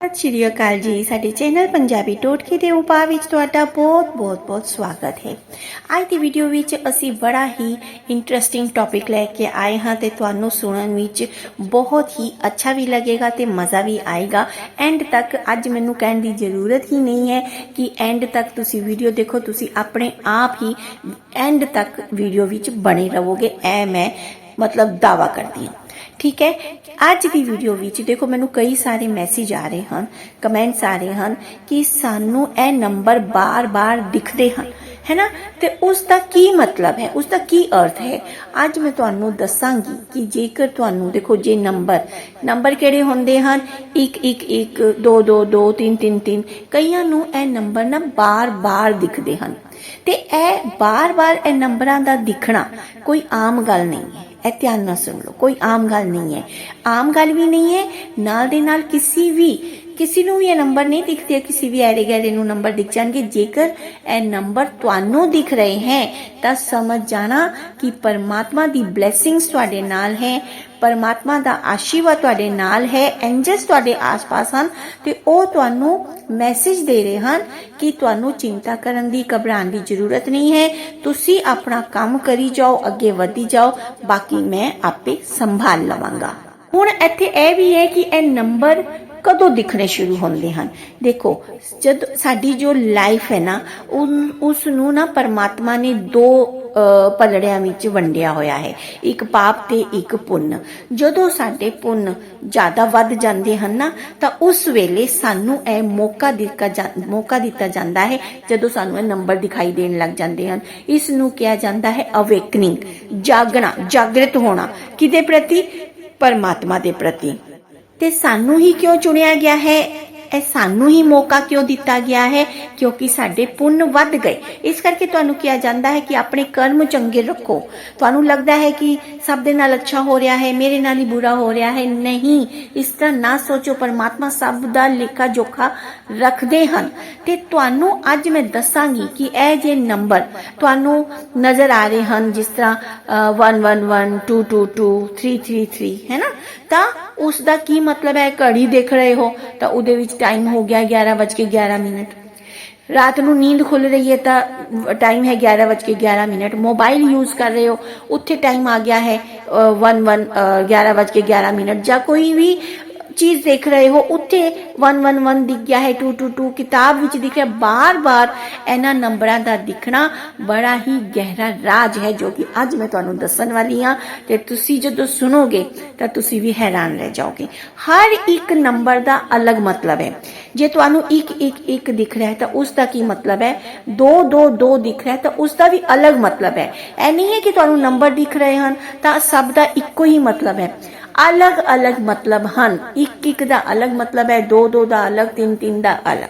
ਸਤਿ ਸ਼੍ਰੀ ਅਕਾਲ ਜੀ। ਸਾਡੇ ਚੈਨਲ ਪੰਜਾਬੀ ਟੋਟਕੇ ਦੇ ਉਪਾਅ ਵਿੱਚ ਤੁਹਾਡਾ ਬਹੁਤ-ਬਹੁਤ ਬਹੁਤ ਸਵਾਗਤ ਹੈ। ਅੱਜ ਦੀ ਵੀਡੀਓ ਵਿੱਚ ਅਸੀਂ ਬੜਾ ਹੀ ਇੰਟਰਸਟਿੰਗ ਟੌਪਿਕ ਲੈ ਕੇ ਆਏ ਹਾਂ ਤੇ ਤੁਹਾਨੂੰ ਸੁਣਨ ਵਿੱਚ ਬਹੁਤ ਹੀ ਅੱਛਾ ਵੀ ਲੱਗੇਗਾ ਤੇ ਮਜ਼ਾ ਵੀ ਆਏਗਾ। ਐਂਡ ਤੱਕ ਅੱਜ ਮੈਨੂੰ ਕਹਿਣ ਦੀ ਜ਼ਰੂਰਤ ਹੀ ਨਹੀਂ ਹੈ ਕਿ ਐਂਡ ਤੱਕ ਤੁਸੀਂ ਵੀਡੀਓ ਦੇਖੋ, ਤੁਸੀਂ ਆਪਣੇ ਆਪ ਹੀ ਐਂਡ ਤੱਕ ਵੀਡੀਓ ਵਿੱਚ ਬਣੇ ਰਹੋਗੇ। ਐ ਮੈਂ ਮਤਲਬ ਦਾਵਾ ਕਰਦੀ ਹਾਂ। ਠੀਕ ਹੈ? ਅੱਜ ਦੀ ਵੀਡੀਓ ਵਿੱਚ ਦੇਖੋ, ਮੈਨੂੰ ਕਈ ਸਾਰੇ ਮੈਸੇਜ ਆ ਰਹੇ ਹਨ ਕਮੈਂਟਸ ਆ ਰਹੇ ਹਨ ਕਿ ਸਾਨੂੰ ਇਹ ਨੰਬਰ ਬਾਰ-ਬਾਰ ਦਿਖਦੇ ਹਨ, ਹੈ ਨਾ? ਤੇ ਉਸ ਦਾ ਕੀ ਮਤਲਬ ਹੈ? ਉਸ ਦਾ ਕੀ ਅਰਥ ਹੈ? ਅੱਜ ਮੈਂ ਤੁਹਾਨੂੰ ਦੱਸਾਂਗੀ ਕਿ ਜੇਕਰ ਤੁਹਾਨੂੰ, ਦੇਖੋ, ਜੇ ਨੰਬਰ ਨੰਬਰ ਕਿਹੜੇ ਹੁੰਦੇ ਹਨ? 1 1 1 2 2 2 3 3 3 ਕਈਆਂ ਨੂੰ ਇਹ ਨੰਬਰ ਨਾ ਬਾਰ-ਬਾਰ ਦਿਖਦੇ ਹਨ। ਤੇ ਇਹ ਬਾਰ-ਬਾਰ ਇਹ ਨੰਬਰਾਂ ਦਾ ਦਿਖਣਾ ਕੋਈ ਆਮ ਗੱਲ ਨਹੀਂ ਹੈ। ਇਹ ਧਿਆਨ ਨਾਲ ਸੁਣ ਲਓ, ਕੋਈ ਆਮ ਗੱਲ ਨਹੀਂ ਹੈ। ਆਮ ਗੱਲ ਵੀ ਨਹੀਂ ਹੈ, ਨਾਲ ਦੇ ਨਾਲ ਕਿਸੇ ਵੀ ਕਿਸੇ ਨੂੰ ਵੀ ਇਹ ਨੰਬਰ ਨਹੀਂ ਦਿਖਦੇ, ਕਿਸੇ ਵੀ ਐਰੇ ਗੈਰੇ ਨੂੰ ਨੰਬਰ ਦਿਖ ਜਾਣਗੇ। ਜੇਕਰ ਇਹ ਨੰਬਰ ਤੁਹਾਨੂੰ ਦਿਖ ਰਹੇ ਹੈ, ਤਾਂ ਸਮਝ ਜਾਣਾ ਕਿ ਪਰਮਾਤਮਾ ਦੀ ਬਲੇਸਿੰਗਸ ਤੁਹਾਡੇ ਨਾਲ ਹੈ, ਪਰਮਾਤਮਾ ਦਾ ਆਸ਼ੀਰਵਾਦ ਤੁਹਾਡੇ ਨਾਲ ਹੈ ਐਂਜਲਸ ਤੁਹਾਡੇ ਆਸ-ਪਾਸ ਹਨ, ਤੇ ਉਹ ਤੁਹਾਨੂੰ ਮੈਸੇਜ ਦੇ ਰਹੇ ਹਨ ਕਿ ਤੁਹਾਨੂੰ ਚਿੰਤਾ ਕਰਨ ਦੀ, ਘਬਰਾਉਣ ਦੀ ਜ਼ਰੂਰਤ ਨਹੀਂ ਹੈ। ਤੁਸੀਂ ਆਪਣਾ ਕੰਮ ਕਰੀ ਜਾਓ, ਅੱਗੇ ਵਧੀ ਜਾਓ, ਬਾਕੀ ਮੈਂ ਆਪੇ ਸੰਭਾਲ ਲਵਾਂਗਾ। ਹੁਣ ਇੱਥੇ ਇਹ ਵੀ ਹੈ ਕਿ ਇਹ ਨੰਬਰ ਕਦੋਂ ਦਿਖਣੇ ਸ਼ੁਰੂ ਹੁੰਦੇ ਹਨ। ਦੇਖੋ, ਜਦ ਸਾਡੀ ਜੋ ਲਾਈਫ ਹੈ ਨਾ ਉਸ ਨੂੰ ਨਾ ਪਰਮਾਤਮਾ ਨੇ ਦੋ ਪਲੜਿਆਂ ਵਿੱਚ ਵੰਡਿਆ ਹੋਇਆ ਹੈ। ਇੱਕ ਪਾਪ ਤੇ ਇੱਕ ਪੁੰਨ। ਜਦੋਂ ਸਾਡੇ ਪੁੰਨ ਜ਼ਿਆਦਾ ਵੱਧ ਜਾਂਦੇ ਹਨ ਨਾ, ਤਾਂ ਉਸ ਵੇਲੇ ਸਾਨੂੰ ਇਹ ਮੌਕਾ ਦਿੱਤਾ ਮੌਕਾ ਦਿੱਤਾ ਜਾਂਦਾ ਹੈ, ਜਦੋਂ ਸਾਨੂੰ ਇਹ ਨੰਬਰ ਦਿਖਾਈ ਦੇਣ ਲੱਗ ਜਾਂਦੇ ਹਨ। ਇਸ ਨੂੰ ਕਿਹਾ ਜਾਂਦਾ ਹੈ ਅਵੇਕਨਿੰਗ ਜਾਗਣਾ, ਜਾਗਰਿਤ ਹੋਣਾ। ਕਿਦੇ ਪ੍ਰਤੀ? ਪਰਮਾਤਮਾ ਦੇ ਪ੍ਰਤੀ। ਤੇ ਸਾਨੂੰ ਹੀ ਕਿਉਂ ਚੁਣਿਆ ਗਿਆ ਹੈ? ਇਹ ਸਾਨੂੰ ਹੀ ਮੌਕਾ ਕਿਉਂ ਦਿੱਤਾ ਗਿਆ ਹੈ? ਕਿਉਂਕਿ ਸਾਡੇ ਪੁੰਨ ਵੱਧ ਗਏ। ਇਸ ਕਰਕੇ ਤੁਹਾਨੂੰ ਕਿਹਾ ਜਾਂਦਾ ਹੈ ਕਿ ਆਪਣੇ ਕਰਮ ਚੰਗੇ ਰੱਖੋ। ਤੁਹਾਨੂੰ ਲੱਗਦਾ ਹੈ ਕਿ ਸਭ ਦੇ ਨਾਲ ਅੱਛਾ ਹੋ ਰਿਹਾ ਹੈ, ਮੇਰੇ ਨਾਲ ਹੀ ਬੁਰਾ ਹੋ ਰਿਹਾ ਹੈ। ਨਹੀਂ, ਇਸ ਤਰ੍ਹਾਂ ਨਾ ਸੋਚੋ, ਪਰਮਾਤਮਾ ਸਭ ਦਾ ਲੇਖਾ ਜੋਖਾ ਰੱਖਦੇ ਹਨ। ਤੇ ਤੁਹਾਨੂੰ ਅੱਜ ਮੈਂ ਦੱਸਾਂਗੀ ਕਿ ਇਹ ਜੇ ਨੰਬਰ ਤੁਹਾਨੂੰ ਨਜ਼ਰ ਆ ਰਹੇ ਹਨ, ਜਿਸ ਤਰ੍ਹਾਂ 111 222 333 ਹੈ ਨਾ? ਤਾਂ ਉਸ ਦਾ ਕੀ ਮਤਲਬ ਹੈ? ਘੜੀ ਦੇਖ ਰਹੇ ਹੋ ਤਾਂ ਉਹਦੇ ਵਿੱਚ ਟਾਈਮ ਹੋ ਗਿਆ 11:11 ਮਿੰਟ। ਰਾਤ ਨੂੰ ਨੀਂਦ ਖੁੱਲ ਰਹੀ ਹੈ ਤਾਂ ਟਾਈਮ ਹੈ 11:11 ਮਿੰਟ। ਮੋਬਾਈਲ ਯੂਜ਼ ਕਰ ਰਹੇ ਹੋ, ਉੱਥੇ ਟਾਈਮ ਆ ਗਿਆ ਹੈ 11 11:11 ਮਿੰਟ ਜਾਂ ਕੋਈ ਵੀ ਚੀਜ਼ ਦੇਖ ਰਹੇ ਹੋ, ਉੱਥੇ 111 ਦਿਖ ਗਿਆ ਹੈ 222 ਕਿਤਾਬ ਵਿੱਚ ਦਿਖ ਬਾਰ-ਬਾਰ ਇਹਨਾਂ ਨੰਬਰਾਂ ਦਾ ਦਿਖਣਾ ਬੜਾ ਹੀ ਗਹਿਰਾ ਰਾਜ ਹੈ, ਜੋ ਕਿ ਅੱਜ ਮੈਂ ਤੁਹਾਨੂੰ ਦੱਸਣ ਵਾਲੀ ਹਾਂ, ਤੇ ਤੁਸੀਂ ਜਦੋਂ ਸੁਣੋਗੇ ਤਾਂ ਤੁਸੀਂ ਵੀ ਹੈਰਾਨ ਰਹਿ ਜਾਓਗੇ। ਹਰ ਇੱਕ ਨੰਬਰ ਦਾ ਅਲੱਗ ਮਤਲਬ ਹੈ। ਜੇ ਤੁਹਾਨੂੰ 1 1 1 ਦਿਖ ਰਿਹਾ ਹੈ ਤਾਂ ਉਸ ਦਾ ਕੀ ਮਤਲਬ ਹੈ? 2 2 2 ਦਿਖ ਰਿਹਾ ਹੈ ਤਾਂ ਉਸ ਦਾ ਵੀ ਅਲੱਗ ਮਤਲਬ ਹੈ। ਇਹ ਨਹੀਂ ਹੈ ਕਿ ਤੁਹਾਨੂੰ ਨੰਬਰ ਦਿਖ ਰਹੇ ਹਨ ਤਾਂ ਸਭ ਦਾ ਇੱਕੋ ਹੀ ਮਤਲਬ ਹੈ। ਅਲੱਗ-ਅਲੱਗ ਮਤਲਬ ਹਨ। ਇੱਕ ਇੱਕ ਦਾ ਅਲੱਗ ਮਤਲਬ ਹੈ ਦੋ ਦੋ ਦਾ ਅਲੱਗ ਤਿੰਨ ਤਿੰਨ ਦਾ ਅਲੱਗ।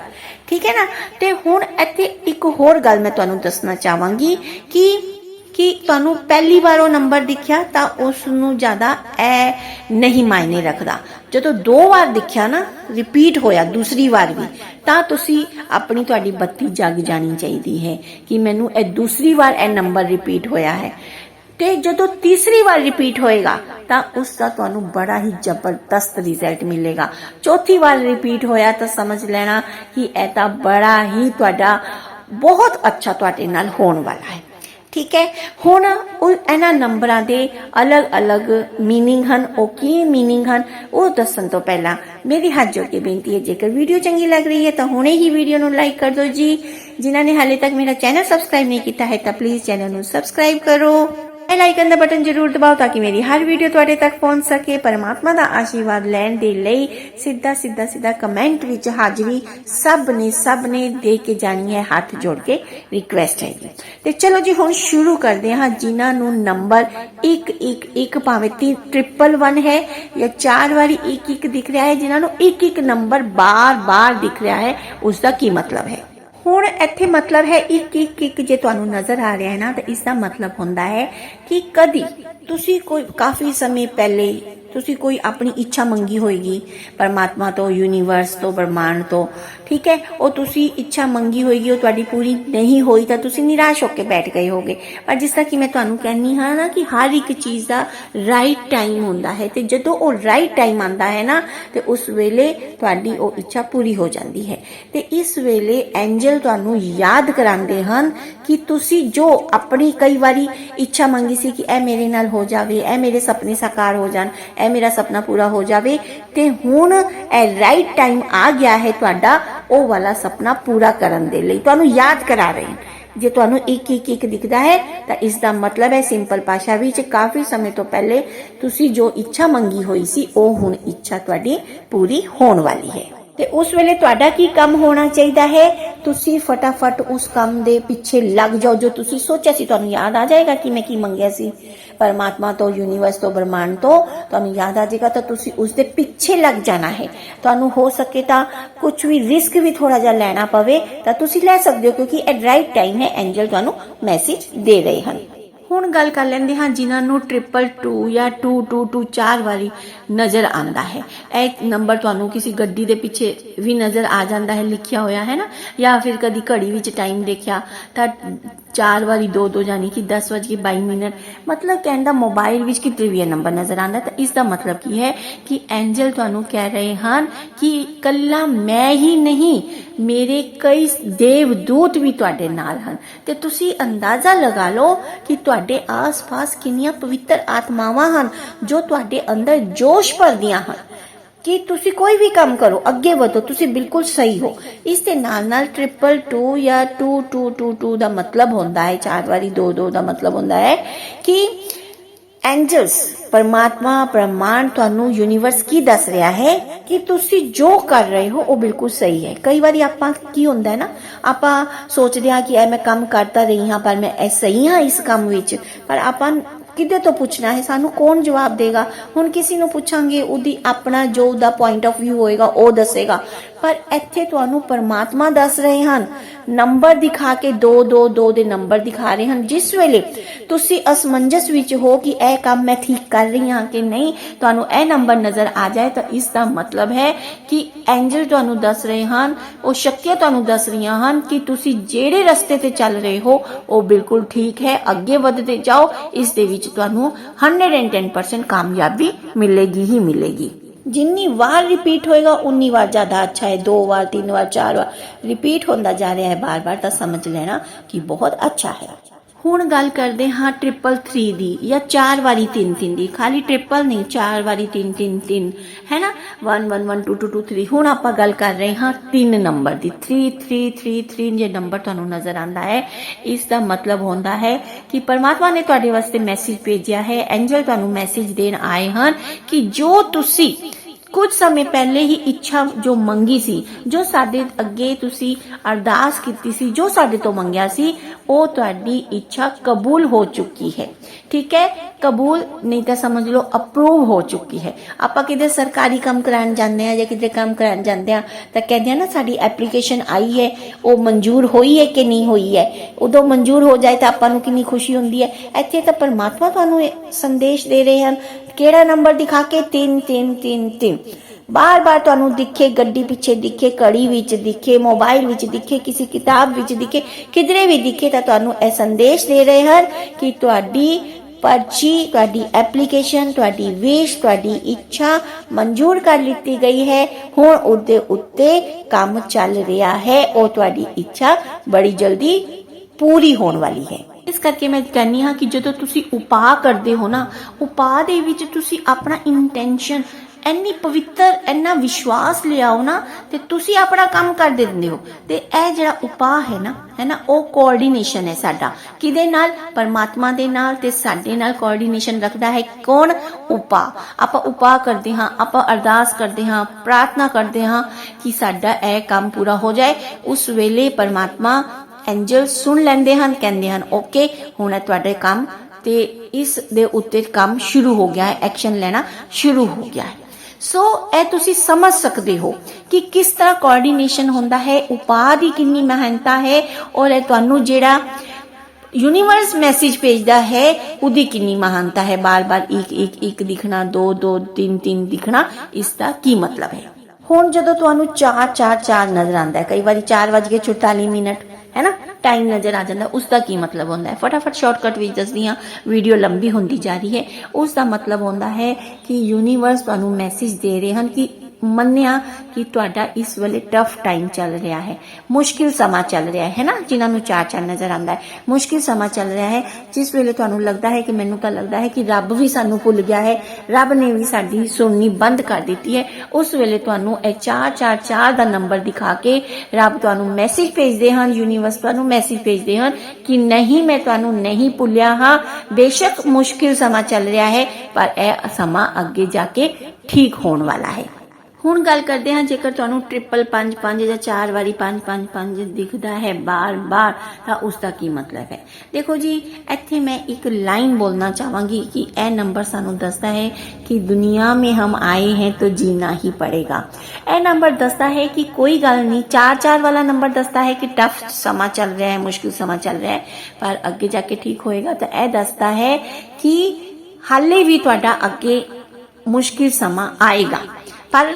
ਠੀਕ ਹੈ ਨਾ? ਤੇ ਹੁਣ ਇੱਥੇ ਇੱਕ ਹੋਰ ਗੱਲ ਮੈਂ ਤੁਹਾਨੂੰ ਦੱਸਣਾ ਚਾਹਾਂਗੀ ਕਿ ਕਿ ਤੁਹਾਨੂੰ ਪਹਿਲੀ ਵਾਰ ਉਹ ਨੰਬਰ ਦਿਖਿਆ ਤਾਂ ਉਸ ਨੂੰ ਜ਼ਿਆਦਾ ਐ ਨਹੀਂ ਮਾਇਨੇ ਰੱਖਦਾ। ਜਦੋਂ ਦੋ ਵਾਰ ਦਿਖਿਆ ਨਾ ਰਿਪੀਟ ਹੋਇਆ ਦੂਸਰੀ ਵਾਰ ਵੀ, ਤਾਂ ਤੁਸੀਂ ਆਪਣੀ ਤੁਹਾਡੀ ਬੱਤੀ ਜਗ ਜਾਣੀ ਚਾਹੀਦੀ ਹੈ ਕਿ ਮੈਨੂੰ ਇਹ ਦੂਸਰੀ ਵਾਰ ਇਹ ਨੰਬਰ ਰਿਪੀਟ ਹੋਇਆ ਹੈ। ਤੇ ਜਦੋਂ ਤੀਸਰੀ ਵਾਰ ਰਿਪੀਟ ਹੋਏਗਾ ਤਾਂ ਉਸ ਦਾ ਤੁਹਾਨੂੰ ਬੜਾ ਹੀ ਜ਼ਬਰਦਸਤ ਰਿਜ਼ਲਟ ਮਿਲੇਗਾ ਚੌਥੀ ਵਾਰ ਰਿਪੀਟ ਹੋਇਆ ਤਾਂ ਸਮਝ ਲੈਣਾ ਕਿ ਇਹ ਤਾਂ ਬੜਾ ਹੀ ਤੁਹਾਡਾ ਬਹੁਤ ਅੱਛਾ ਤੁਹਾਡੇ ਨਾਲ ਹੋਣ ਵਾਲਾ ਹੈ ਠੀਕ ਹੈ ਹੁਣ ਉਹ ਇਹਨਾਂ ਨੰਬਰਾਂ ਦੇ ਅਲੱਗ-ਅਲੱਗ मीनिंग ਹਨ ਉਹ ਕੀ मीनिंग ਹਨ ਉਹ ਦੱਸਣ ਤੋਂ ਪਹਿਲਾਂ ਮੇਰੀ ਹੱਥ ਜੋੜ ਕੇ ਬੇਨਤੀ ਹੈ ਜੇਕਰ ਵੀਡੀਓ ਚੰਗੀ ਲੱਗ ਰਹੀ ਹੈ ਤਾਂ ਹੁਣੇ ਹੀ ਵੀਡੀਓ ਨੂੰ ਲਾਈਕ ਕਰ ਦਿਓ ਜੀ ਜਿਨ੍ਹਾਂ ਨੇ ਹਾਲੇ ਤੱਕ ਮੇਰਾ ਚੈਨਲ ਸਬਸਕ੍ਰਾਈਬ ਨਹੀਂ ਕੀਤਾ ਹੈ ਤਾਂ ਪਲੀਜ਼ ਚੈਨਲ ਨੂੰ ਸਬਸਕ੍ਰਾਈਬ ਕਰੋ ਬੈਲ ਆਈਕਨ ਦਾ ਬਟਨ ਜ਼ਰੂਰ ਦਬਾਓ ਤਾਂ ਕਿ ਮੇਰੀ ਹਰ ਵੀਡੀਓ ਤੁਹਾਡੇ ਤੱਕ ਪਹੁੰਚ ਸਕੇ। ਪਰਮਾਤਮਾ ਦਾ ਆਸ਼ੀਰਵਾਦ ਲੈਣ ਦੇ ਲਈ ਸਿੱਧਾ ਸਿੱਧਾ ਸਿੱਧਾ ਕਮੈਂਟ ਵਿੱਚ ਹਾਜ਼ਰੀ ਸਭ ਨੇ ਸਭ ਨੇ ਦੇ ਕੇ ਜਾਣੀ ਹੈ ਹੱਥ ਜੋੜ ਕੇ ਰਿਕੁਐਸਟ ਹੈ ਜੀ। ਤੇ ਚਲੋ ਜੀ, ਹੁਣ ਸ਼ੁਰੂ ਕਰਦੇ ਹਾਂ ਜਿਨ੍ਹਾਂ ਨੂੰ ਨੰਬਰ 1 1 1 ਭਾਵੇਂ 311 ਹੈ ਜਾਂ ਚਾਰ ਵਾਰੀ 1 1 ਦਿਖ ਰਿਹਾ ਹੈ, ਜਿਨ੍ਹਾਂ ਨੂੰ 1 1 ਨੰਬਰ ਬਾਰ-ਬਾਰ ਦਿਖ ਰਿਹਾ ਹੈ ਉਸ ਦਾ ਕੀ ਮਤਲਬ ਹੈ? ਹੁਣ ਇੱਥੇ ਮਤਲਬ ਹੈ, ਇੱਕ ਇੱਕ ਇੱਕ ਜੇ ਤੁਹਾਨੂੰ ਨਜ਼ਰ ਆ ਰਿਹਾ ਹੈ ਨਾ, ਤਾਂ ਇਸ ਦਾ ਮਤਲਬ ਹੁੰਦਾ ਹੈ ਕਿ ਕਦੀ ਤੁਸੀਂ ਕੋਈ, ਕਾਫੀ ਸਮੇਂ ਪਹਿਲੇ ਤੁਸੀਂ ਕੋਈ ਆਪਣੀ ਇੱਛਾ ਮੰਗੀ ਹੋਏਗੀ, ਪਰਮਾਤਮਾ ਤੋਂ ਯੂਨੀਵਰਸ ਤੋਂ, ਬ੍ਰਹਮਾਂਡ ਤੋਂ, ਠੀਕ ਹੈ? ਉਹ ਤੁਸੀਂ ਇੱਛਾ ਮੰਗੀ ਹੋਏਗੀ, ਉਹ ਤੁਹਾਡੀ ਪੂਰੀ ਨਹੀਂ ਹੋਈ ਤਾਂ ਤੁਸੀਂ ਨਿਰਾਸ਼ ਹੋ ਕੇ ਬੈਠ ਗਏ ਹੋਗੇ। ਪਰ ਜਿਸ ਤਰ੍ਹਾਂ ਕਿ ਮੈਂ ਤੁਹਾਨੂੰ ਕਹਿੰਨੀ ਹਾਂ ਨਾ ਕਿ ਹਰ ਇੱਕ ਚੀਜ਼ ਦਾ ਰਾਈਟ ਟਾਈਮ ਹੁੰਦਾ ਹੈ ਤੇ ਜਦੋਂ ਉਹ ਰਾਈਟ ਟਾਈਮ ਆਂਦਾ ਹੈ ਨਾ, ਤੇ ਉਸ ਵੇਲੇ ਤੁਹਾਡੀ ਉਹ ਇੱਛਾ ਪੂਰੀ ਹੋ ਜਾਂਦੀ ਹੈ। ਤੇ ਇਸ ਵੇਲੇ ਐਂਜਲ ਤੁਹਾਨੂੰ ਯਾਦ ਕਰਾਉਂਦੇ ਹਨ ਕਿ ਤੁਸੀਂ ਜੋ ਆਪਣੀ ਕਈ ਵਾਰੀ ਇੱਛਾ ਮੰਗੀ ਸੀ ਕਿ ਇਹ ਮੇਰੇ ਨਾਲ ਹੋ ਜਾਵੇ, ਇਹ ਮੇਰੇ ਸੁਪਨੇ ਸਾਕਾਰ ਹੋ ਜਾਣ ਇਹ ਮੇਰਾ ਸੁਪਨਾ ਪੂਰਾ ਹੋ ਜਾਵੇ ਤੇ ਹੁਣ ਇਹ ਰਾਈਟ ਟਾਈਮ ਆ ਗਿਆ ਹੈ ਤੁਹਾਡਾ, ਉਹ ਵਾਲਾ ਸੁਪਨਾ ਪੂਰਾ ਕਰਨ ਦੇ ਲਈ। ਤੁਹਾਨੂੰ ਯਾਦ ਕਰਾ ਰਹੇ ਹਨ ਜੇ ਤੁਹਾਨੂੰ ਇੱਕ ਇੱਕ ਇੱਕ ਦਿਖਦਾ ਹੈ, ਤਾਂ ਇਸ ਦਾ ਮਤਲਬ ਹੈ ਸਿੰਪਲ ਭਾਸ਼ਾ ਵਿੱਚ ਕਾਫੀ ਸਮੇਂ ਤੋਂ ਪਹਿਲੇ ਤੁਸੀਂ ਜੋ ਇੱਛਾ ਮੰਗੀ ਹੋਈ ਸੀ, ਉਹ ਹੁਣ ਇੱਛਾ ਤੁਹਾਡੀ ਪੂਰੀ ਹੋਣ ਵਾਲੀ ਹੈ। ਤੇ ਉਸ ਵੇਲੇ ਤੁਹਾਡਾ ਕੀ ਕੰਮ ਹੋਣਾ ਚਾਹੀਦਾ ਹੈ? ਤੁਸੀਂ ਫਟਾਫਟ ਉਸ ਕੰਮ ਦੇ ਪਿੱਛੇ ਲੱਗ ਜਾਓ, ਜੋ ਤੁਸੀਂ ਸੋਚਿਆ ਸੀ। ਤੁਹਾਨੂੰ ਯਾਦ ਆ ਜਾਏਗਾ ਕਿ ਮੈਂ ਕੀ ਮੰਗਿਆ ਸੀ। ਪਰਮਾਤਮਾ ਤੋਂ ਯੂਨੀਵਰਸ ਤੋਂ, ਬ੍ਰਹਮਾਂਡ ਤੋਂ। ਤੁਹਾਨੂੰ ਯਾਦ ਆ ਜਾਏਗਾ ਤਾਂ ਤੁਸੀਂ ਉਸ ਦੇ ਪਿੱਛੇ ਲੱਗ ਜਾਣਾ ਹੈ। ਤੁਹਾਨੂੰ ਹੋ ਸਕੇ ਤਾਂ ਕੁਝ ਵੀ ਰਿਸਕ ਵੀ ਥੋੜਾ ਜਿਹਾ ਲੈਣਾ ਪਵੇ, ਤਾਂ ਤੁਸੀਂ ਲੈ ਸਕਦੇ ਹੋ, ਕਿਉਂਕਿ ਇਹ ਰਾਈਟ ਟਾਈਮ ਹੈ। ਐਂਜਲ ਤੁਹਾਨੂੰ ਮੈਸੇਜ ਦੇ ਰਹੇ ਹਨ। ਹੁਣ ਗੱਲ ਕਰ ਲੈਂਦੇ ਹਾਂ ਜਿਨ੍ਹਾਂ ਨੂੰ 222 ਜਾਂ 222 ਚਾਰ ਵਾਰੀ ਨਜ਼ਰ ਆਉਂਦਾ ਹੈ। ਇਹ ਨੰਬਰ ਤੁਹਾਨੂੰ ਕਿਸੇ ਗੱਡੀ ਦੇ ਪਿੱਛੇ ਵੀ ਨਜ਼ਰ ਆ ਜਾਂਦਾ ਹੈ, ਲਿਖਿਆ ਹੋਇਆ ਹੈ ਨਾ? ਜਾਂ ਫਿਰ ਕਦੀ ਘੜੀ ਵਿੱਚ ਟਾਈਮ ਦੇਖਿਆ ਤਾਂ ਚਾਰ ਵਾਰੀ ਦੋ ਦੋ ਜਾਨੀ ਕਿ 10 ਵਜੇ 22 ਮਿੰਟ। ਮਤਲਬ ਕਹਿੰਦਾ ਮੋਬਾਈਲ ਵਿੱਚ ਕਿਤੇ ਵੀ ਨੰਬਰ ਨਜ਼ਰ ਆਂਦਾ ਤਾਂ ਇਸ ਦਾ ਮਤਲਬ ਕੀ ਹੈ ਕਿ ਐਂਜਲ ਤੁਹਾਨੂੰ ਕਹਿ ਰਹੇ ਹਨ ਕਿ ਕੱਲਾ ਮੈਂ ਹੀ ਨਹੀਂ, ਮੇਰੇ ਕਈ ਦੇਵਦੂਤ ਵੀ ਤੁਹਾਡੇ ਨਾਲ ਹਨ। ਤੇ ਤੁਸੀਂ ਅੰਦਾਜ਼ਾ ਲਗਾ ਲਓ ਕਿ ਤੁਹਾਡੇ ਆਸ-ਪਾਸ ਕਿੰਨੀਆਂ ਪਵਿੱਤਰ ਆਤਮਾਵਾਂ ਹਨ ਜੋ ਤੁਹਾਡੇ ਅੰਦਰ ਜੋਸ਼ ਭਰਦੀਆਂ ਹਨ। ਕਿ ਤੁਸੀਂ ਕੋਈ ਵੀ ਕੰਮ ਕਰੋ, ਅੱਗੇ ਵਧੋ, ਤੁਸੀਂ ਬਿਲਕੁਲ ਸਹੀ ਹੋ। ਇਸ ਦੇ ਨਾਲ ਨਾਲ 222 ਜਾਂ 2222 ਦਾ ਮਤਲਬ ਹੁੰਦਾ ਹੈ, ਚਾਰ ਵਾਰੀ ਦੋ ਦੋ ਦਾ ਮਤਲਬ ਹੁੰਦਾ ਹੈ ਕਿ ਐਂਜਲਸ ਪਰਮਾਤਮਾ ਬ੍ਰਹਮਾਂਡ ਤੁਹਾਨੂੰ ਯੂਨੀਵਰਸ ਕੀ ਦੱਸ ਰਿਹਾ ਹੈ ਕਿ ਤੁਸੀਂ ਜੋ ਕਰ ਰਹੇ ਹੋ, ਉਹ ਬਿਲਕੁਲ ਸਹੀ ਹੈ। ਕਈ ਵਾਰੀ ਆਪਾਂ ਕੀ ਹੁੰਦਾ ਹੈ ਨਾ, ਆਪਾਂ ਸੋਚਦੇ ਹਾਂ ਕਿ ਐ ਮੈਂ ਕੰਮ ਕਰਦਾ ਰਹੀ ਹਾਂ, ਪਰ ਮੈਂ ਐ ਸਹੀ ਹਾਂ ਇਸ ਕੰਮ ਵਿੱਚ, ਪਰ ਆਪਾਂ ਕਿਹਦੇ ਤੋਂ ਪੁੱਛਣਾ ਹੈ? ਸਾਨੂੰ ਕੌਣ ਜਵਾਬ ਦੇਗਾ? ਹੁਣ ਕਿਸੇ ਨੂੰ ਪੁੱਛਾਂਗੇ, ਉਹਦੀ ਆਪਣਾ ਜੋ ਉਹਦਾ ਪੁਆਇੰਟ ਆਫ View ਹੋਏਗਾ, ਉਹ ਦੱਸੇਗਾ। ਪਰ ਇੱਥੇ ਤੁਹਾਨੂੰ ਪਰਮਾਤਮਾ ਦੱਸ ਰਹੇ ਹਨ। ਨੰਬਰ ਦਿਖਾ ਕੇ 2 2 2 ਦੇ ਨੰਬਰ ਦਿਖਾ ਰਹੇ ਹਨ। ਜਿਸ ਵੇਲੇ ਤੁਸੀਂ ਅਸਮੰਜਸ ਵਿੱਚ ਹੋ ਕਿ ਇਹ ਕੰਮ ਮੈਂ ਠੀਕ ਕਰ ਰਹੀ ਹਾਂ ਕਿ ਨਹੀਂ, ਤੁਹਾਨੂੰ ਇਹ ਨੰਬਰ ਨਜ਼ਰ ਆ ਜਾਏ ਤਾਂ ਇਸ ਦਾ ਮਤਲਬ ਹੈ ਕਿ ਐਂਜਲ ਤੁਹਾਨੂੰ ਦੱਸ ਰਹੇ ਹਨ, ਉਹ ਸ਼ਕਤੀਆਂ ਤੁਹਾਨੂੰ ਦੱਸ ਰਹੀਆਂ ਹਨ ਕਿ ਤੁਸੀਂ ਜਿਹੜੇ ਰਸਤੇ ਤੇ ਚੱਲ ਰਹੇ ਹੋ, ਉਹ ਬਿਲਕੁਲ ਠੀਕ ਹੈ, ਅੱਗੇ ਵਧਦੇ ਜਾਓ, ਇਸ ਦੇ ਵਿੱਚ ਤੁਹਾਨੂੰ 110% ਕਾਮਯਾਬੀ ਮਿਲੇਗੀ, ਹੀ ਮਿਲੇਗੀ। ਜਿੰਨੀ ਵਾਰ ਰਿਪੀਟ ਹੋਏਗਾ ਉਨੀ ਵਾਰ ਜ਼ਿਆਦਾ ਅੱਛਾ ਹੈ ਦੋ ਵਾਰ ਤਿੰਨ ਵਾਰ ਚਾਰ ਵਾਰ ਰਿਪੀਟ ਹੁੰਦਾ ਜਾ ਰਿਹਾ ਹੈ ਬਾਰ-ਬਾਰ ਤਾਂ ਸਮਝ ਲੈਣਾ ਕਿ ਬਹੁਤ ਅੱਛਾ ਹੈ ਹੁਣ ਗੱਲ ਕਰਦੇ ਹਾਂ 333 ਦੀ, ਜਾਂ ਚਾਰ ਵਾਰੀ 3 3 ਦੀ। ਖਾਲੀ ਟ੍ਰਿਪਲ ਨਹੀਂ, ਚਾਰ ਵਾਰੀ 3 3 3 ਹੈ ਨਾ? 1 1 1 2 2 2 3 ਹੁਣ ਆਪਾਂ ਗੱਲ ਕਰ ਰਹੇ ਹਾਂ 3 ਨੰਬਰ ਦੀ। 3 3 3 3 ਜੇ ਨੰਬਰ ਤੁਹਾਨੂੰ ਨਜ਼ਰ ਆਂਦਾ ਹੈ, ਇਸ ਦਾ ਮਤਲਬ ਹੁੰਦਾ ਹੈ ਕਿ ਪਰਮਾਤਮਾ ਨੇ ਤੁਹਾਡੇ ਵਾਸਤੇ ਮੈਸੇਜ ਭੇਜਿਆ ਹੈ। ਐਂਜਲ ਤੁਹਾਨੂੰ ਮੈਸੇਜ ਦੇਣ ਆਏ ਹਨ ਕਿ ਜੋ ਤੁਸੀਂ ਕੁਝ ਸਮੇਂ ਪਹਿਲੇ ਹੀ ਇੱਛਾ ਜੋ ਮੰਗੀ ਸੀ, ਜੋ ਸਾਡੇ ਅੱਗੇ ਤੁਸੀਂ ਅਰਦਾਸ ਕੀਤੀ ਸੀ, ਜੋ ਸਾਡੇ ਤੋਂ ਮੰਗਿਆ ਸੀ ਉਹ ਤੁਹਾਡੀ ਇੱਛਾ ਕਬੂਲ ਹੋ ਚੁੱਕੀ ਹੈ। ਠੀਕ ਹੈ? ਕਬੂਲ ਨਹੀਂ ਤਾਂ ਸਮਝ ਲਓ ਅਪਰੂਵ ਹੋ ਚੁੱਕੀ ਹੈ। ਆਪਾਂ ਕਿਤੇ ਸਰਕਾਰੀ ਕੰਮ ਕਰਾਉਣ ਜਾਂਦੇ ਆ ਜਾਂ ਕਿਤੇ ਕੰਮ ਕਰਾਉਣ ਜਾਂਦੇ ਆ ਤਾਂ ਕਹਿੰਦੇ ਆ ਨਾ, ਸਾਡੀ ਐਪਲੀਕੇਸ਼ਨ ਆਈ ਹੈ, ਉਹ ਮਨਜ਼ੂਰ ਹੋਈ ਹੈ ਕਿ ਨਹੀਂ ਹੋਈ ਹੈ? ਉਦੋਂ ਮਨਜ਼ੂਰ ਹੋ ਜਾਏ ਤਾਂ ਆਪਾਂ ਨੂੰ ਕਿੰਨੀ ਖੁਸ਼ੀ ਹੁੰਦੀ ਹੈ। ਇੱਥੇ ਤਾਂ ਪਰਮਾਤਮਾ ਤੁਹਾਨੂੰ ਸੰਦੇਸ਼ ਦੇ ਰਹੇ ਹਨ। ਕਿਹੜਾ ਨੰਬਰ ਦਿਖਾ ਕੇ? 3 3 3 3 ਬਾਰ-ਬਾਰ ਤੁਹਾਨੂੰ ਦਿਖੇ, ਗੱਡੀ ਪਿੱਛੇ ਦਿਖੇ ਕੜੀ ਵਿੱਚ ਦਿਖੇ, ਮੋਬਾਈਲ ਵਿੱਚ ਦਿਖੇ, ਕਿਸੇ ਕਿਤਾਬ ਵਿੱਚ ਦਿਖੇ, ਕਿਧਰੇ ਵੀ ਦਿਖੇ ਤਾਂ ਤੁਹਾਨੂੰ ਇਹ ਸੰਦੇਸ਼ ਦੇ ਰਹੇ ਹਨ ਕਿ ਤੁਹਾਡੀ ਪਰਚੀ, ਤੁਹਾਡੀ ਐਪਲੀਕੇਸ਼ਨ, ਤੁਹਾਡੀ ਵਿਸ਼, ਤੁਹਾਡੀ ਇੱਛਾ ਮਨਜ਼ੂਰ ਕਰ ਲਿੱਤੀ ਗਈ ਹੈ। ਹੁਣ ਉਹਦੇ ਉੱਤੇ ਕੰਮ ਚੱਲ ਰਿਹਾ ਹੈ। ਉਹ ਤੁਹਾਡੀ ਇੱਛਾ ਬੜੀ ਜਲਦੀ ਪੂਰੀ ਹੋਣ ਵਾਲੀ ਹੈ। ਇਸ ਕਰਕੇ ਮੈਂ ਕਹਿੰਨੀ ਹਾਂ ਕਿ ਜਦੋਂ ਤੁਸੀਂ ਉਪਾਅ ਕਰਦੇ ਹੋ ਨਾ, ਉਪਾਅ ਦੇ ਵਿੱਚ ਤੁਸੀਂ ਆਪਣਾ ਇੰਟੈਂਸ਼ਨ ਇੰਨੀ ਪਵਿੱਤਰ, ਇੰਨਾ ਵਿਸ਼ਵਾਸ ਲਿਆਓ ਨਾ ਤੇ ਤੁਸੀਂ ਆਪਣਾ ਕੰਮ ਕਰ ਦਿੰਦੇ ਹੋ। ਤੇ ਇਹ ਜਿਹੜਾ ਉਪਾਅ ਹੈ ਨਾ ਹੈ ਨਾ, ਉਹ ਕੋਆਰਡੀਨੇਸ਼ਨ ਹੈ ਸਾਡਾ। ਕਿਹਦੇ ਨਾਲ? ਪਰਮਾਤਮਾ ਦੇ ਨਾਲ ਤੇ ਸਾਡੇ ਨਾਲ ਕੋਆਰਡੀਨੇਸ਼ਨ ਰੱਖਦਾ ਹੈ ਕੌਣ? ਉਪਾਅ। ਆਪਾਂ ਉਪਾਅ ਕਰਦੇ ਹਾਂ, ਆਪਾਂ ਅਰਦਾਸ ਕਰਦੇ ਹਾਂ, ਪ੍ਰਾਰਥਨਾ ਕਰਦੇ ਹਾਂ ਕਿ ਸਾਡਾ ਇਹ ਕੰਮ ਪੂਰਾ ਹੋ ਜਾਏ। ਉਸ ਵੇਲੇ ਪਰਮਾਤਮਾ ਐਂਜਲ ਸੁਣ ਲੈਂਦੇ ਹਨ, ਕਹਿੰਦੇ ਹਨ ਓਕੇ ਹੁਣ ਤੁਹਾਡੇ ਕੰਮ ਤੇ ਇਸ ਦੇ ਉੱਤੇ ਕੰਮ ਸ਼ੁਰੂ ਹੋ ਗਿਆ ਹੈ ਐਕਸ਼ਨ ਲੈਣਾ ਸ਼ੁਰੂ ਹੋ ਗਿਆ ਹੈ। ਸੋ ਇਹ ਤੁਸੀਂ ਸਮਝ ਸਕਦੇ ਹੋ ਕਿ ਕਿਸ ਤਰ੍ਹਾਂ ਕੋਆਰਡੀਨੇਸ਼ਨ ਹੁੰਦਾ ਹੈ, ਉਪਾਅ ਦੀ ਕਿੰਨੀ ਮਹਾਨਤਾ ਹੈ ਔਰ ਇਹ ਤੁਹਾਨੂੰ ਜਿਹੜਾ ਯੂਨੀਵਰਸ ਮੈਸੇਜ ਭੇਜਦਾ ਹੈ, ਉਹਦੀ ਕਿੰਨੀ ਮਹਾਨਤਾ ਹੈ। ਬਾਰ-ਬਾਰ ਇੱਕ ਇੱਕ ਇੱਕ ਦਿਖਣਾ, ਦੋ ਦੋ, ਤਿੰਨ ਤਿੰਨ ਦਿਖਣਾ, ਇਸ ਦਾ ਕੀ ਮਤਲਬ ਹੈ? ਹੁਣ ਜਦੋਂ ਤੁਹਾਨੂੰ 4 4 4 ਨਜ਼ਰ ਆਉਂਦਾ ਹੈ, ਕਈ ਵਾਰੀ 4:44 ਮਿੰਟ, ਹੈ ਨਾ? ਟਾਈਮ ਨਜ਼ਰ ਆ ਜਾਂਦਾ ਉਸ ਦਾ ਕੀ ਮਤਲਬ ਹੁੰਦਾ ਹੈ? ਫਟਾਫਟ ਸ਼ਾਰਟਕਟ ਵਿੱਚ ਦੱਸਦੀ ਹਾਂ ਵੀਡੀਓ ਲੰਬੀ ਹੁੰਦੀ ਜਾ ਰਹੀ ਹੈ। ਉਸ ਦਾ ਮਤਲਬ ਹੁੰਦਾ ਹੈ ਕਿ ਯੂਨੀਵਰਸ ਤੁਹਾਨੂੰ ਮੈਸੇਜ ਦੇ ਰਹੇ ਹਨ ਕਿ ਮੰਨਿਆ ਕਿ ਤੁਹਾਡਾ ਇਸ ਵੇਲੇ ਟਫ ਟਾਈਮ ਚੱਲ ਰਿਹਾ ਹੈ। ਮੁਸ਼ਕਿਲ ਸਮਾਂ ਚੱਲ ਰਿਹਾ ਹੈ ਨਾ, ਜਿਨ੍ਹਾਂ ਨੂੰ ਚਾਰ ਚਾਰ ਨਜ਼ਰ ਆਉਂਦਾ ਹੈ। ਮੁਸ਼ਕਿਲ ਸਮਾਂ ਚੱਲ ਰਿਹਾ ਹੈ, ਜਿਸ ਵੇਲੇ ਤੁਹਾਨੂੰ ਲੱਗਦਾ ਹੈ ਕਿ ਮੈਨੂੰ ਤਾਂ ਲੱਗਦਾ ਹੈ ਕਿ ਰੱਬ ਵੀ ਸਾਨੂੰ ਭੁੱਲ ਗਿਆ ਹੈ, ਰੱਬ ਨੇ ਵੀ ਸਾਡੀ ਸੁਣਨੀ ਬੰਦ ਕਰ ਦਿੱਤੀ ਹੈ। ਉਸ ਵੇਲੇ ਤੁਹਾਨੂੰ ਇਹ 444 ਦਾ ਨੰਬਰ ਦਿਖਾ ਕੇ ਰੱਬ ਤੁਹਾਨੂੰ ਮੈਸੇਜ ਭੇਜਦੇ ਹਨ ਯੂਨੀਵਰਸ ਤੁਹਾਨੂੰ ਮੈਸੇਜ ਭੇਜਦੇ ਹਨ ਕਿ ਨਹੀਂ, ਮੈਂ ਤੁਹਾਨੂੰ ਨਹੀਂ ਭੁੱਲਿਆ ਹਾਂ। ਬੇਸ਼ੱਕ ਮੁਸ਼ਕਿਲ ਸਮਾਂ ਚੱਲ ਰਿਹਾ ਹੈ, ਪਰ ਇਹ ਸਮਾਂ ਅੱਗੇ ਜਾ ਕੇ ਠੀਕ ਹੋਣ ਵਾਲਾ ਹੈ। ਹੁਣ ਗੱਲ ਕਰਦੇ ਹਾਂ ਜੇਕਰ ਤੁਹਾਨੂੰ ਟ੍ਰਿਪਲ 5 5 ਜਾਂ 4 ਵਾਰੀ 5 5 5 ਦਿਖਦਾ ਹੈ ਬਾਰ-ਬਾਰ ਤਾਂ ਉਸ ਦਾ ਕੀ ਮਤਲਬ ਹੈ ਦੇਖੋ ਜੀ ਇੱਥੇ ਮੈਂ ਇੱਕ ਲਾਈਨ ਬੋਲਣਾ ਚਾਹਾਂਗੀ ਕਿ ਇਹ ਨੰਬਰ ਸਾਨੂੰ ਦੱਸਦਾ ਹੈ ਕਿ ਦੁਨੀਆ में हम आए हैं तो जीना ही पड़ेगा ਇਹ ਨੰਬਰ ਦੱਸਦਾ ਹੈ ਕਿ ਕੋਈ ਗੱਲ ਨਹੀਂ 4-4 ਵਾਲਾ ਨੰਬਰ ਦੱਸਦਾ ਹੈ ਕਿ ਟਫ ਸਮਾਂ ਚੱਲ ਰਿਹਾ ਹੈ ਮੁਸ਼ਕਿਲ ਸਮਾਂ ਚੱਲ ਰਿਹਾ ਹੈ ਪਰ ਅੱਗੇ ਜਾ ਕੇ ਠੀਕ ਹੋਏਗਾ ਤਾਂ ਇਹ ਦੱਸਦਾ ਹੈ ਕਿ ਹਾਲੇ ਵੀ ਤੁਹਾਡਾ ਅੱਗੇ ਮੁਸ਼ਕਿਲ ਸਮਾਂ ਆਏਗਾ ਪਰ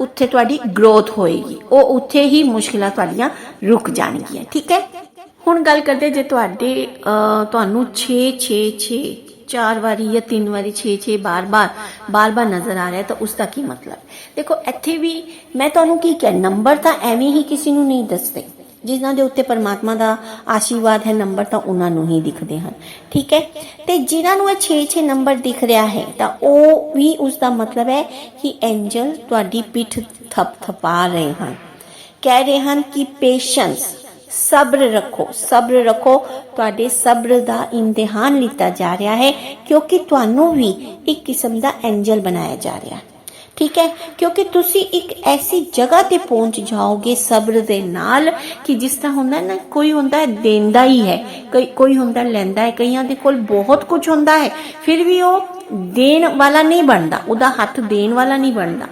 ਉੱਥੇ ਤੁਹਾਡੀ ਗਰੋਥ ਹੋਏਗੀ। ਉਹ ਉੱਥੇ ਹੀ ਮੁਸ਼ਕਿਲਾਂ ਤੁਹਾਡੀਆਂ ਰੁਕ ਜਾਣਗੀਆਂ, ਠੀਕ ਹੈ? ਹੁਣ ਗੱਲ ਕਰਦੇ ਜੇ ਤੁਹਾਡੇ ਤੁਹਾਨੂੰ 6 6 6 ਚਾਰ ਵਾਰੀ ਜਾਂ ਤਿੰਨ ਵਾਰੀ 6 6 ਬਾਰ-ਬਾਰ ਬਾਰ-ਬਾਰ ਨਜ਼ਰ ਆ ਰਿਹਾ ਤਾਂ ਉਸ ਦਾ ਕੀ ਮਤਲਬ? ਦੇਖੋ, ਇੱਥੇ ਵੀ ਮੈਂ ਤੁਹਾਨੂੰ ਕੀ ਕਿਹਾ ਨੰਬਰ ਤਾਂ ਐਵੇਂ ਹੀ ਕਿਸੇ ਨੂੰ ਨਹੀਂ ਦੱਸਦੇ। ਜਿਨ੍ਹਾਂ ਦੇ ਉੱਤੇ ਪਰਮਾਤਮਾ ਦਾ ਆਸ਼ੀਰਵਾਦ ਹੈ, ਨੰਬਰ ਤਾਂ ਉਹਨਾਂ ਨੂੰ ਹੀ ਦਿਖਦੇ ਹਨ। ਠੀਕ ਹੈ? ਤੇ ਜਿਨ੍ਹਾਂ ਨੂੰ ਇਹ 6-6 ਨੰਬਰ ਦਿਖ ਰਿਹਾ ਹੈ, ਤਾਂ ਉਹ ਵੀ ਉਸ ਦਾ ਮਤਲਬ ਹੈ ਕਿ ਐਂਜਲ ਤੁਹਾਡੀ ਪਿੱਠ ਥਪਥਪਾ ਰਹੇ ਹਨ। ਕਹਿ ਰਹੇ ਹਨ ਕਿ ਪੇਸ਼ੈਂਸ, ਸਬਰ ਰੱਖੋ ਸਬਰ ਰੱਖੋ, ਤੁਹਾਡੇ ਸਬਰ ਦਾ ਇਮਤਿਹਾਨ ਲਿੱਤਾ ਜਾ ਰਿਹਾ ਹੈ, ਕਿਉਂਕਿ ਤੁਹਾਨੂੰ ਵੀ ਇੱਕ ਕਿਸਮ ਦਾ ਐਂਜਲ ਬਣਾਇਆ ਜਾ ਰਿਹਾ ਹੈ। ਠੀਕ ਹੈ? ਕਿਉਂਕਿ ਤੁਸੀਂ ਇੱਕ ਐਸੀ ਜਗ੍ਹਾ ਤੇ ਪਹੁੰਚ ਜਾਓਗੇ ਸਬਰ ਦੇ ਨਾਲ ਕਿ ਜਿਸ ਤਰ੍ਹਾਂ ਹੁੰਦਾ ਨਾ, ਕੋਈ ਹੁੰਦਾ ਹੈ ਦੇਂਦਾ ਹੀ ਹੈ, ਕੋਈ ਕੋਈ ਹੁੰਦਾ ਲੈਂਦਾ ਹੈ, ਕਈਆਂ ਦੇ ਕੋਲ ਬਹੁਤ ਕੁਝ ਹੁੰਦਾ ਹੈ, ਫਿਰ ਵੀ ਉਹ ਦੇਣ ਵਾਲਾ ਨਹੀਂ ਬਣਦਾ, ਉਹਦਾ ਹੱਥ ਦੇਣ ਵਾਲਾ ਨਹੀਂ ਬਣਦਾ।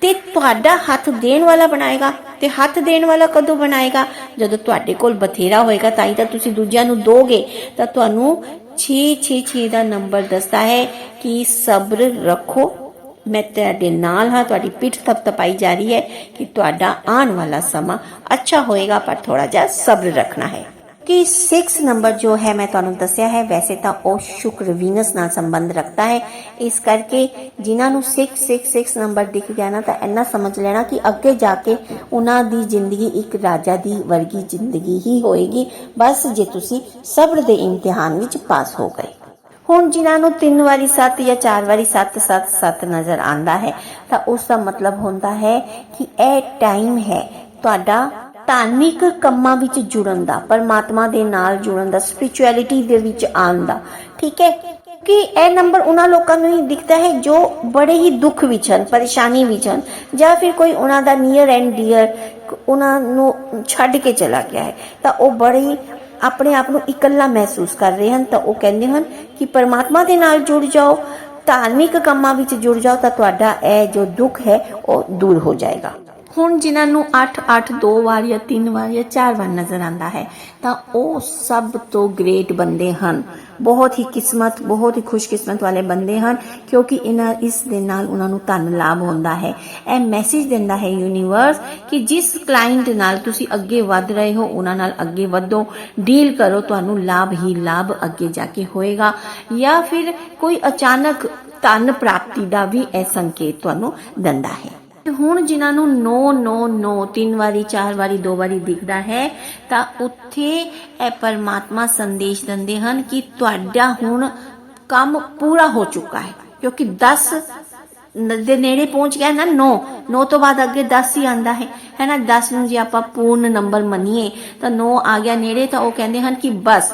ਤੇ ਤੁਹਾਡਾ ਹੱਥ ਦੇਣ ਵਾਲਾ ਬਣਾਏਗਾ ਤੇ ਹੱਥ ਦੇਣ ਵਾਲਾ ਕਦੋਂ ਬਣਾਏਗਾ? ਜਦੋਂ ਤੁਹਾਡੇ ਕੋਲ ਬਥੇਰਾ ਹੋਏਗਾ, ਤਾਂ ਹੀ ਤਾਂ ਤੁਸੀਂ ਦੂਜਿਆਂ ਨੂੰ ਦੋਗੇ। ਤਾਂ ਤੁਹਾਨੂੰ 666 ਦਾ ਨੰਬਰ ਦੱਸਦਾ ਹੈ ਕਿ ਸਬਰ ਰੱਖੋ ਮੈਂ ਤੁਹਾਡੇ ਨਾਲ ਹਾਂ, ਤੁਹਾਡੀ ਪਿੱਠ ਥਪਥਪਾਈ ਜਾ ਰਹੀ ਹੈ ਕਿ ਤੁਹਾਡਾ ਆਉਣ ਵਾਲਾ ਸਮਾਂ ਅੱਛਾ ਹੋਏਗਾ, ਪਰ ਥੋੜਾ ਜਿਹਾ ਸਬਰ ਰੱਖਣਾ ਹੈ। ਕਿ 6 ਨੰਬਰ ਜੋ ਹੈ ਮੈਂ ਤੁਹਾਨੂੰ ਦੱਸਿਆ ਹੈ, ਵੈਸੇ ਤਾਂ ਉਹ ਸ਼ੁਕਰ ਵੀਨਸ ਨਾਲ ਸੰਬੰਧ ਰੱਖਦਾ ਹੈ। ਇਸ ਕਰਕੇ ਜਿਨ੍ਹਾਂ ਨੂੰ 666 ਨੰਬਰ ਦਿਖ ਗਿਆ ਨਾ, ਤਾਂ ਇੰਨਾ ਸਮਝ ਲੈਣਾ ਕਿ ਅੱਗੇ ਜਾ ਕੇ ਉਹਨਾਂ ਦੀ ਜ਼ਿੰਦਗੀ ਇੱਕ ਰਾਜਾ ਦੀ ਵਰਗੀ ਜ਼ਿੰਦਗੀ ਹੀ ਹੋਏਗੀ। ਬਸ ਜੇ ਤੁਸੀਂ ਸਬਰ ਦੇ ਇਮਤਿਹਾਨ ਵਿੱਚ ਪਾਸ ਹੋ ਗਏ। ਹੁਣ ਜਿਨ੍ਹਾਂ ਨੂੰ ਤਿੰਨ ਵਾਰੀ ਸੱਤ ਜਾਂ ਚਾਰ ਵਾਰੀ ਸੱਤ ਸੱਤ ਸੱਤ ਨਜ਼ਰ ਆਂਦਾ ਹੈ, ਤਾਂ ਉਸ ਦਾ ਮਤਲਬ ਹੁੰਦਾ ਹੈ ਕਿ ਇਹ ਟਾਈਮ ਹੈ ਤੁਹਾਡਾ ਧਾਰਮਿਕ ਕੰਮਾਂ ਵਿੱਚ ਜੁੜਨ ਦਾ, ਪਰਮਾਤਮਾ ਦੇ ਨਾਲ ਜੁੜਨ ਦਾ ਸਪਿਰਚੁਅਲਿਟੀ ਦੇ ਵਿੱਚ ਆਉਣ ਦਾ, ਠੀਕ ਹੈ? ਕਿ ਇਹ ਨੰਬਰ ਉਹਨਾਂ ਲੋਕਾਂ ਨੂੰ ਹੀ ਦਿਖਦਾ ਹੈ ਜੋ ਬੜੇ ਹੀ ਦੁੱਖ ਵਿੱਚ ਹਨ, ਪਰੇਸ਼ਾਨੀ ਵਿੱਚ ਹਨ, ਜਾਂ ਫਿਰ ਕੋਈ ਉਹਨਾਂ ਦਾ ਨੀਅਰ ਐਂਡ ਡੀਅਰ ਉਹਨਾਂ ਨੂੰ ਛੱਡ ਕੇ ਚਲਾ ਗਿਆ ਹੈ, ਤਾਂ ਉਹ ਬੜੇ ਆਪਣੇ ਆਪ ਨੂੰ ਇਕੱਲਾ ਮਹਿਸੂਸ ਕਰ ਰਹੇ ਹਨ ਤਾਂ ਉਹ ਕਹਿੰਦੇ ਹਨ ਕਿ ਪਰਮਾਤਮਾ ਦੇ ਨਾਲ ਜੁੜ ਜਾਓ, ਧਾਰਮਿਕ ਕੰਮਾਂ ਵਿੱਚ ਜੁੜ ਜਾਓ ਤਾਂ ਤੁਹਾਡਾ ਇਹ ਜੋ ਦੁੱਖ ਹੈ ਉਹ ਦੂਰ ਹੋ ਜਾਏਗਾ। ਹੁਣ ਜਿਨ੍ਹਾਂ ਨੂੰ 8 8 ਦੋ ਵਾਰ ਜਾਂ ਤਿੰਨ ਵਾਰ ਜਾਂ ਚਾਰ ਵਾਰ ਨਜ਼ਰ ਆਂਦਾ ਹੈ, ਤਾਂ ਉਹ ਸਭ ਤੋਂ ਗ੍ਰੇਟ ਬੰਦੇ ਹਨ। ਬਹੁਤ ਹੀ ਕਿਸਮਤ, ਬਹੁਤ ਹੀ ਖੁਸ਼ਕਿਸਮਤ ਵਾਲੇ ਬੰਦੇ ਹਨ, ਕਿਉਂਕਿ ਇਹਨਾਂ, ਇਸ ਦੇ ਨਾਲ ਉਹਨਾਂ ਨੂੰ ਧਨ ਲਾਭ ਹੁੰਦਾ ਹੈ। ਇਹ ਮੈਸੇਜ ਦਿੰਦਾ ਹੈ ਯੂਨੀਵਰਸ ਕਿ ਜਿਸ ਕਲਾਇੰਟ ਨਾਲ ਤੁਸੀਂ ਅੱਗੇ ਵਧ ਰਹੇ ਹੋ, ਉਹਨਾਂ ਨਾਲ ਅੱਗੇ ਵਧੋ ਡੀਲ ਕਰੋ, ਤੁਹਾਨੂੰ ਲਾਭ ਹੀ ਲਾਭ ਅੱਗੇ ਜਾ ਕੇ ਹੋਏਗਾ। ਜਾਂ ਫਿਰ ਕੋਈ ਅਚਾਨਕ ਧਨ ਪ੍ਰਾਪਤੀ ਦਾ ਵੀ ਇਹ ਸੰਕੇਤ ਤੁਹਾਨੂੰ ਦਿੰਦਾ ਹੈ। ਤੇ ਹੁਣ ਜਿਨ੍ਹਾਂ ਨੂੰ 9 9 9 ਤਿੰਨ ਵਾਰੀ, ਚਾਰ ਵਾਰੀ, ਦੋ ਵਾਰੀ ਦਿਖਦਾ ਹੈ, ਤਾਂ ਉੱਥੇ ਇਹ ਪਰਮਾਤਮਾ ਸੰਦੇਸ਼ ਦਿੰਦੇ ਹਨ ਕਿ ਤੁਹਾਡਾ ਹੁਣ ਕੰਮ ਪੂਰਾ ਹੋ ਚੁੱਕਾ ਹੈ। ਕਿਉਂਕਿ 10 ਦੇ ਨੇੜੇ ਪਹੁੰਚ ਗਿਆ ਨਾ 9 9 ਤੋਂ ਬਾਅਦ ਅੱਗੇ 10 ਹੀ ਆਂਦਾ ਹੈ। ਹੈ ਨਾ? 10 ਨੂੰ ਜੇ ਆਪਾਂ ਪੂਰਨ ਨੰਬਰ ਮੰਨੀਏ, ਤਾਂ 9 ਆ ਗਿਆ ਨੇੜੇ, ਤਾਂ ਉਹ ਕਹਿੰਦੇ ਹਨ ਕਿ ਬਸ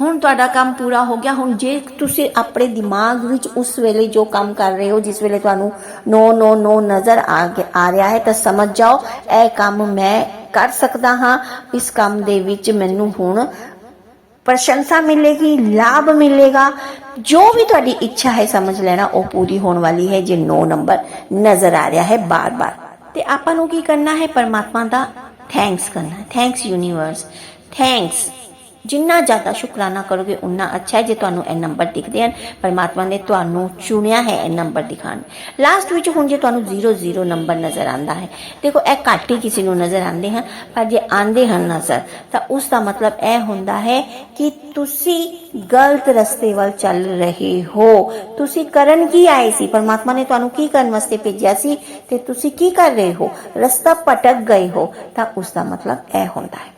ਹੁਣ ਤੁਹਾਡਾ ਕੰਮ ਪੂਰਾ ਹੋ ਗਿਆ। ਹੁਣ ਜੇ ਤੁਸੀਂ ਆਪਣੇ ਦਿਮਾਗ ਵਿੱਚ ਉਸ ਵੇਲੇ ਜੋ ਕੰਮ ਕਰ ਰਹੇ ਹੋ, ਜਿਸ ਵੇਲੇ ਤੁਹਾਨੂੰ 9 9 9 ਨਜ਼ਰ ਆ ਰਿਹਾ ਹੈ, ਤਾਂ ਸਮਝ ਜਾਓ, ਇਹ ਕੰਮ ਮੈਂ ਕਰ ਸਕਦਾ ਹਾਂ। ਇਸ ਕੰਮ ਦੇ ਵਿੱਚ ਮੈਨੂੰ ਹੁਣ ਪ੍ਰਸ਼ੰਸਾ ਮਿਲੇਗੀ, ਲਾਭ ਮਿਲੇਗਾ। ਜੋ ਵੀ ਤੁਹਾਡੀ ਇੱਛਾ ਹੈ ਸਮਝ ਲੈਣਾ, ਉਹ ਪੂਰੀ ਹੋਣ ਵਾਲੀ ਹੈ, ਜੇ 9 ਨੰਬਰ ਨਜ਼ਰ ਆ ਰਿਹਾ ਹੈ ਬਾਰ-ਬਾਰ। ਤੇ ਆਪਾਂ ਨੂੰ ਕੀ ਕਰਨਾ ਹੈ? ਪਰਮਾਤਮਾ ਦਾ ਥੈਂਕਸ ਕਰਨਾ ਥੈਂਕਸ ਯੂਨੀਵਰਸ ਥੈਂਕਸ ਜਿੰਨਾ ਜ਼ਿਆਦਾ ਸ਼ੁਕਰਾਨਾ ਕਰੋਗੇ ਉਨਾ ਅੱਛਾ ਹੈ ਜੇ ਤੁਹਾਨੂੰ ਇਹ ਨੰਬਰ ਦਿਖਦੇ ਹਨ। ਪਰਮਾਤਮਾ ਨੇ ਤੁਹਾਨੂੰ ਚੁਣਿਆ ਹੈ ਇਹ ਨੰਬਰ ਦਿਖਾਣ ਲਾਸਟ ਵਿੱਚ ਹੁਣ ਜੇ ਤੁਹਾਨੂੰ 00 ਨੰਬਰ ਨਜ਼ਰ ਆਂਦਾ ਹੈ, ਦੇਖੋ ਇਹ ਘੱਟ ਹੀ ਕਿਸੇ ਨੂੰ ਨਜ਼ਰ ਆਉਂਦੇ ਹਨ, ਪਰ ਜੇ ਆਂਦੇ ਹਨ ਨਜ਼ਰ, ਤਾਂ ਉਸ ਦਾ ਮਤਲਬ ਇਹ ਹੁੰਦਾ ਹੈ ਕਿ ਤੁਸੀਂ ਗਲਤ ਰਸਤੇ ਵੱਲ ਚੱਲ ਰਹੇ ਹੋ। ਤੁਸੀਂ ਕਰਨ ਕੀ ਆਏ ਸੀ? ਪਰਮਾਤਮਾ ਨੇ ਤੁਹਾਨੂੰ ਕੀ ਕਰਨ ਵਾਸਤੇ ਭੇਜਿਆ ਸੀ? ਤੇ ਤੁਸੀਂ ਕੀ ਕਰ ਰਹੇ ਹੋ? ਰਸਤਾ ਭਟਕ ਗਏ ਹੋ, ਤਾਂ ਉਸ ਦਾ ਮਤਲਬ ਇਹ ਹੁੰਦਾ ਹੈ।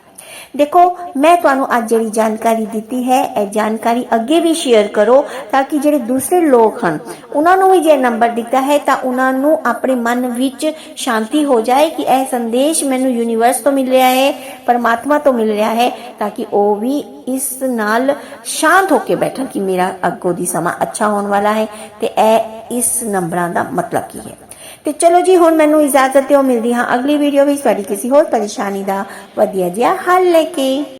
ਦੇਖੋ, ਮੈਂ ਤੁਹਾਨੂੰ ਅੱਜ ਜਿਹੜੀ ਜਾਣਕਾਰੀ ਦਿੱਤੀ ਹੈ, ਇਹ ਜਾਣਕਾਰੀ ਅੱਗੇ ਵੀ ਸ਼ੇਅਰ ਕਰੋ ਤਾਂ ਕਿ ਜਿਹੜੇ ਦੂਸਰੇ ਲੋਕ ਹਨ, ਉਹਨਾਂ ਨੂੰ ਵੀ ਜੇ ਨੰਬਰ ਦਿੱਤਾ ਹੈ ਤਾਂ ਉਹਨਾਂ ਨੂੰ ਆਪਣੇ ਮਨ ਵਿੱਚ ਸ਼ਾਂਤੀ ਹੋ ਜਾਏ ਕਿ ਇਹ ਸੰਦੇਸ਼ ਮੈਨੂੰ ਯੂਨੀਵਰਸ ਤੋਂ ਮਿਲ ਰਿਹਾ ਹੈ, ਪਰਮਾਤਮਾ ਤੋਂ ਮਿਲ ਰਿਹਾ ਹੈ ਤਾਂ ਕਿ ਉਹ ਵੀ ਇਸ ਨਾਲ ਸ਼ਾਂਤ ਹੋ ਕੇ ਬੈਠਣ ਕਿ ਮੇਰਾ ਅੱਗੋਂ ਦੀ ਸਮਾਂ ਅੱਛਾ ਹੋਣ ਵਾਲਾ ਹੈ ਤੇ ਇਹ ਇਸ ਨੰਬਰਾਂ ਦਾ ਮਤਲਬ ਕੀ ਹੈ। ਤੇ ਚਲੋ ਜੀ, ਹੁਣ ਮੈਨੂੰ ਇਜਾਜ਼ਤ ਦਿਓ, ਮਿਲਦੀ ਹਾਂ ਅਗਲੀ ਵੀਡੀਓ ਵਿੱਚ। ਤੁਹਾਡੀ ਕਿਸੇ ਹੋਰ ਪਰੇਸ਼ਾਨੀ ਦਾ ਵਧੀਆ ਜਿਹਾ ਹੱਲ ਲੈ ਕੇ।